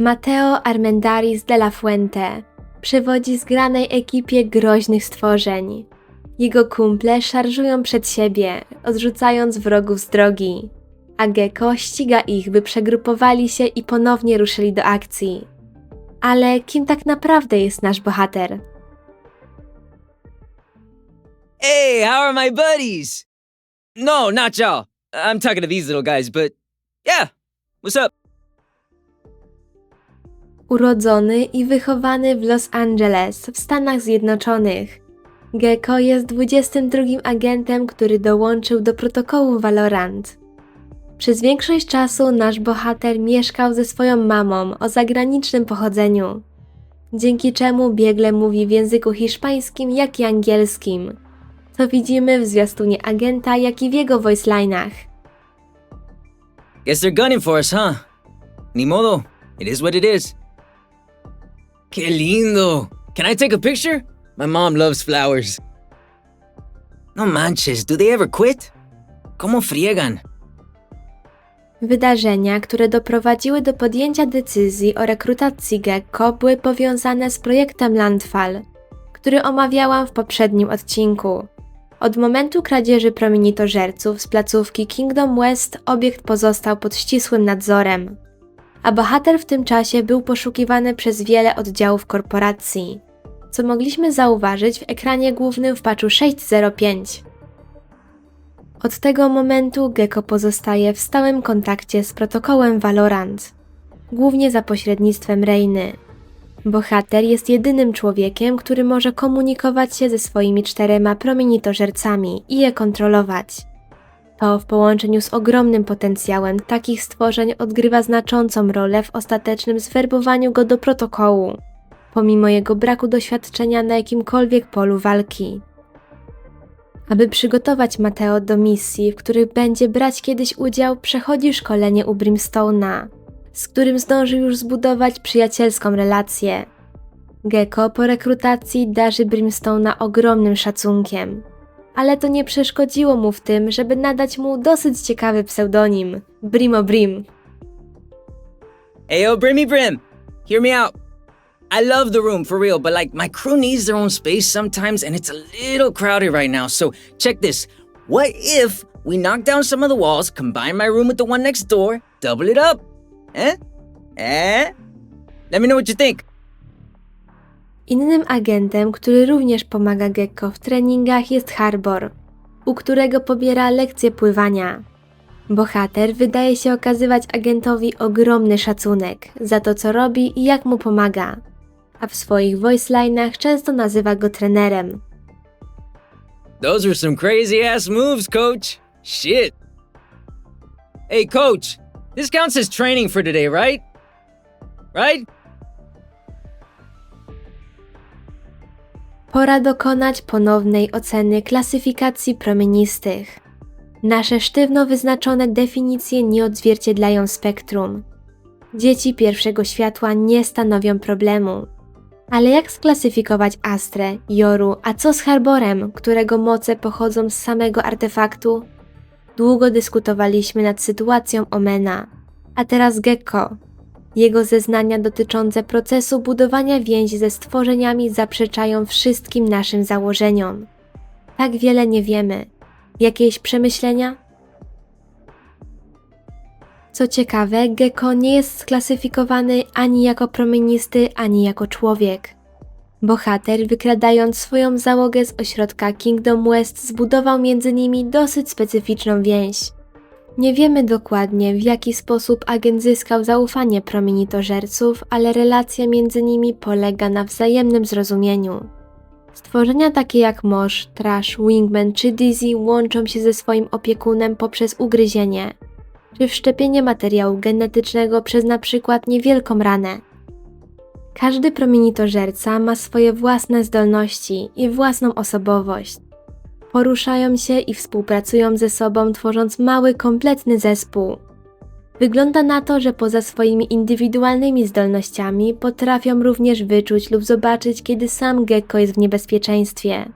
Mateo Armendaris de la Fuente przewodzi zgranej ekipie groźnych stworzeń. Jego kumple szarżują przed siebie, odrzucając wrogów z drogi, a Gecko ściga ich, by przegrupowali się i ponownie ruszyli do akcji. Ale kim tak naprawdę jest nasz bohater? Hey, how are my buddies? No, not y'all. I'm talking to these little guys, but yeah. What's up? Urodzony i wychowany w Los Angeles w Stanach Zjednoczonych. Gecko jest 22 agentem, który dołączył do protokołu Valorant. Przez większość czasu nasz bohater mieszkał ze swoją mamą o zagranicznym pochodzeniu, dzięki czemu biegle mówi w języku hiszpańskim jak i angielskim, co widzimy w zwiastunie agenta, jak i w jego voiceline'ach. Guess they're gunning for us, huh? Ni modo. It is what it is. Qué lindo. Can I take a picture? My mom loves flowers. No manches, do they ever quit? ¿Cómo friegan? Wydarzenia, które doprowadziły do podjęcia decyzji o rekrutacji Gecko, były powiązane z projektem Landfall, który omawiałam w poprzednim odcinku. Od momentu kradzieży promienitożerców z placówki Kingdom West obiekt pozostał pod ścisłym nadzorem, a bohater w tym czasie był poszukiwany przez wiele oddziałów korporacji, co mogliśmy zauważyć w ekranie głównym w patchu 6.05. Od tego momentu Gecko pozostaje w stałym kontakcie z protokołem Valorant, głównie za pośrednictwem Reiny. Bohater jest jedynym człowiekiem, który może komunikować się ze swoimi czterema promienitożercami i je kontrolować. To w połączeniu z ogromnym potencjałem takich stworzeń odgrywa znaczącą rolę w ostatecznym zwerbowaniu go do protokołu, pomimo jego braku doświadczenia na jakimkolwiek polu walki. Aby przygotować Mateo do misji, w których będzie brać kiedyś udział, przechodzi szkolenie u Brimstone'a, z którym zdążył już zbudować przyjacielską relację. Gecko po rekrutacji darzy Brimstone'a ogromnym szacunkiem, ale to nie przeszkodziło mu w tym, żeby nadać mu dosyć ciekawy pseudonim Brimo Brim. Hey, yo, Brimmy Brim, hear me out. I love the room for real, but like my crew needs their own space sometimes, and it's a little crowded right now. So check this. What if we knock down some of the walls, combine my room with the one next door, double it up? Eh? Eh? Let me know what you think. Innym agentem, który również pomaga Gecko w treningach jest Harbor, u którego pobiera lekcje pływania. Bohater wydaje się okazywać agentowi ogromny szacunek za to, co robi i jak mu pomaga, a w swoich voiceline'ach często nazywa go trenerem. Those were some crazy ass moves, coach. Shit. Hey, coach, this counts as training for today, right? Right? Pora dokonać ponownej oceny klasyfikacji promienistych. Nasze sztywno wyznaczone definicje nie odzwierciedlają spektrum. Dzieci pierwszego światła nie stanowią problemu. Ale jak sklasyfikować Astrę, Joru, a co z Harborem, którego moce pochodzą z samego artefaktu? Długo dyskutowaliśmy nad sytuacją Omena, a teraz Gecko. Jego zeznania dotyczące procesu budowania więzi ze stworzeniami zaprzeczają wszystkim naszym założeniom. Tak wiele nie wiemy. Jakieś przemyślenia? Co ciekawe, Gecko nie jest sklasyfikowany ani jako promienisty, ani jako człowiek. Bohater, wykradając swoją załogę z ośrodka Kingdom West, zbudował między nimi dosyć specyficzną więź. Nie wiemy dokładnie, w jaki sposób agent zyskał zaufanie promienitożerców, ale relacja między nimi polega na wzajemnym zrozumieniu. Stworzenia takie jak Mosh, Trash, Wingman czy Dizzy łączą się ze swoim opiekunem poprzez ugryzienie, czy wszczepienie materiału genetycznego przez na przykład niewielką ranę. Każdy promienitożerca ma swoje własne zdolności i własną osobowość. Poruszają się i współpracują ze sobą, tworząc mały, kompletny zespół. Wygląda na to, że poza swoimi indywidualnymi zdolnościami potrafią również wyczuć lub zobaczyć, kiedy sam Gecko jest w niebezpieczeństwie.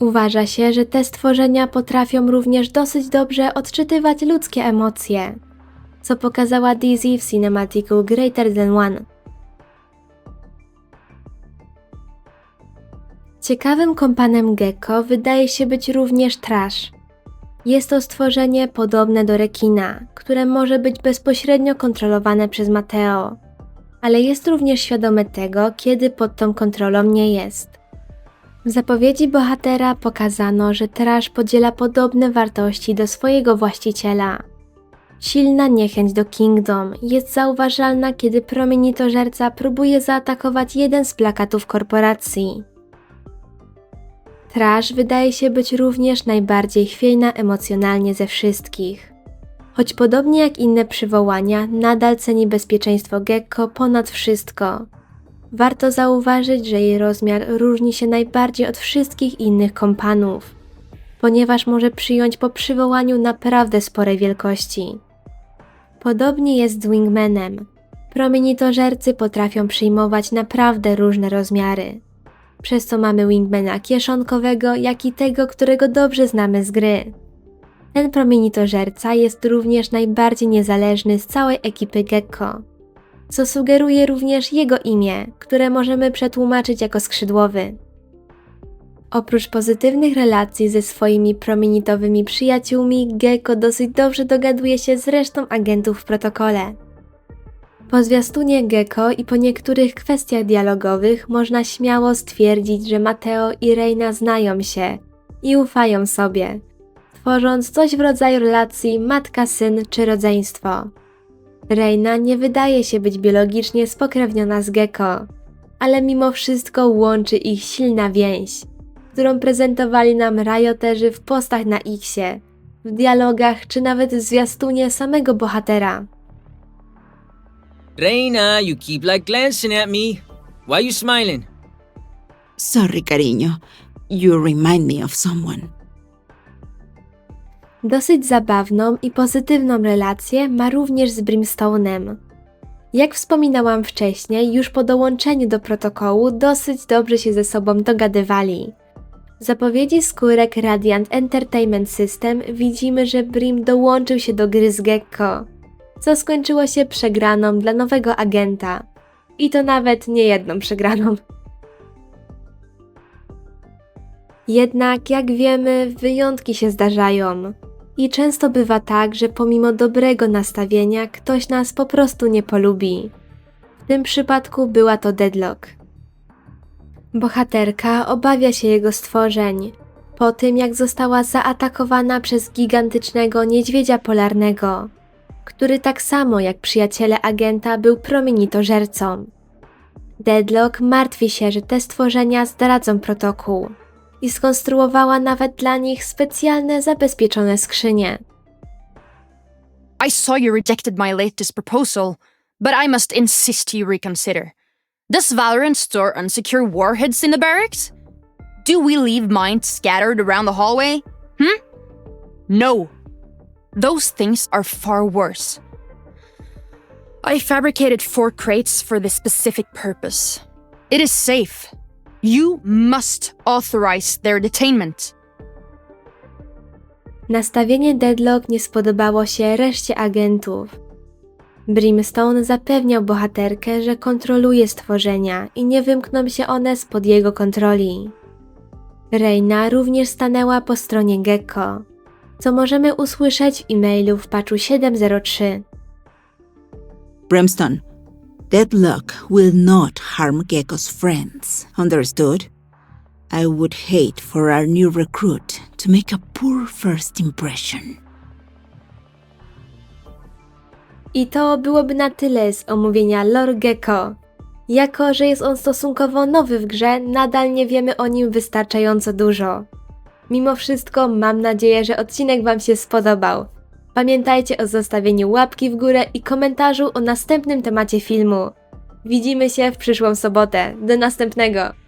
Uważa się, że te stworzenia potrafią również dosyć dobrze odczytywać ludzkie emocje, co pokazała Dizzy w cinematiku Greater Than One. Ciekawym kompanem gecko wydaje się być również Trash. Jest to stworzenie podobne do rekina, które może być bezpośrednio kontrolowane przez Mateo, ale jest również świadome tego, kiedy pod tą kontrolą nie jest. W zapowiedzi bohatera pokazano, że Trash podziela podobne wartości do swojego właściciela. Silna niechęć do Kingdom jest zauważalna, kiedy promienitożerca próbuje zaatakować jeden z plakatów korporacji. Trash wydaje się być również najbardziej chwiejna emocjonalnie ze wszystkich. Choć podobnie jak inne przywołania, nadal ceni bezpieczeństwo Gecko ponad wszystko. Warto zauważyć, że jej rozmiar różni się najbardziej od wszystkich innych kompanów, ponieważ może przyjąć po przywołaniu naprawdę spore wielkości. Podobnie jest z Wingmanem. Promienitożercy potrafią przyjmować naprawdę różne rozmiary przez co mamy wingmana kieszonkowego, jak i tego, którego dobrze znamy z gry. Ten promienitożerca jest również najbardziej niezależny z całej ekipy Gecko, co sugeruje również jego imię, które możemy przetłumaczyć jako skrzydłowy. Oprócz pozytywnych relacji ze swoimi promienitowymi przyjaciółmi, Gecko dosyć dobrze dogaduje się z resztą agentów w protokole. Po zwiastunie Gecko i po niektórych kwestiach dialogowych można śmiało stwierdzić, że Mateo i Reina znają się i ufają sobie, tworząc coś w rodzaju relacji matka-syn czy rodzeństwo. Reina nie wydaje się być biologicznie spokrewniona z Gecko, ale mimo wszystko łączy ich silna więź, którą prezentowali nam rajoterzy w postach na Xie, w dialogach czy nawet w zwiastunie samego bohatera. Reina, you keep like glancing at me. Why you smiling? Sorry, cariño. You remind me of someone. Dosyć zabawną i pozytywną relację ma również z Brimstone'em. Jak wspominałam wcześniej, już po dołączeniu do protokołu dosyć dobrze się ze sobą dogadywali. W zapowiedzi skórek Radiant Entertainment System widzimy, że Brim dołączył się do gry z Gecko, co skończyło się przegraną dla nowego agenta. I to nawet nie jedną przegraną. Jednak, jak wiemy, wyjątki się zdarzają. I często bywa tak, że pomimo dobrego nastawienia ktoś nas po prostu nie polubi. W tym przypadku była to Deadlock. Bohaterka obawia się jego stworzeń. Po tym, jak została zaatakowana przez gigantycznego niedźwiedzia polarnego, który tak samo jak przyjaciele agenta był promienitożercą. Deadlock martwi się, że te stworzenia zdradzą protokół i skonstruowała nawet dla nich specjalne zabezpieczone skrzynie. I saw you rejected my latest proposal, but I must insist you reconsider. Does Valorant store unsecure warheads in the barracks? Do we leave mine scattered around the hallway? Hmm? No. Those things are far worse. I fabricated four crates for this specific purpose. It is safe. You must authorize their detainment. Nastawienie Deadlock nie spodobało się reszcie agentów. Brimstone zapewniał bohaterkę, że kontroluje stworzenia i nie wymkną się one spod jego kontroli. Reina również stanęła po stronie Gecko, co możemy usłyszeć w e-mailu w patchu 703. Brimstone, Deadlock will not harm Gecko's friends. Understood? I would hate for our new recruit to make a poor first impression. I to byłoby na tyle z omówienia Lore Gecko. Jako, że jest on stosunkowo nowy w grze, nadal nie wiemy o nim wystarczająco dużo. Mimo wszystko mam nadzieję, że odcinek Wam się spodobał. Pamiętajcie o zostawieniu łapki w górę i komentarzu o następnym temacie filmu. Widzimy się w przyszłą sobotę. Do następnego!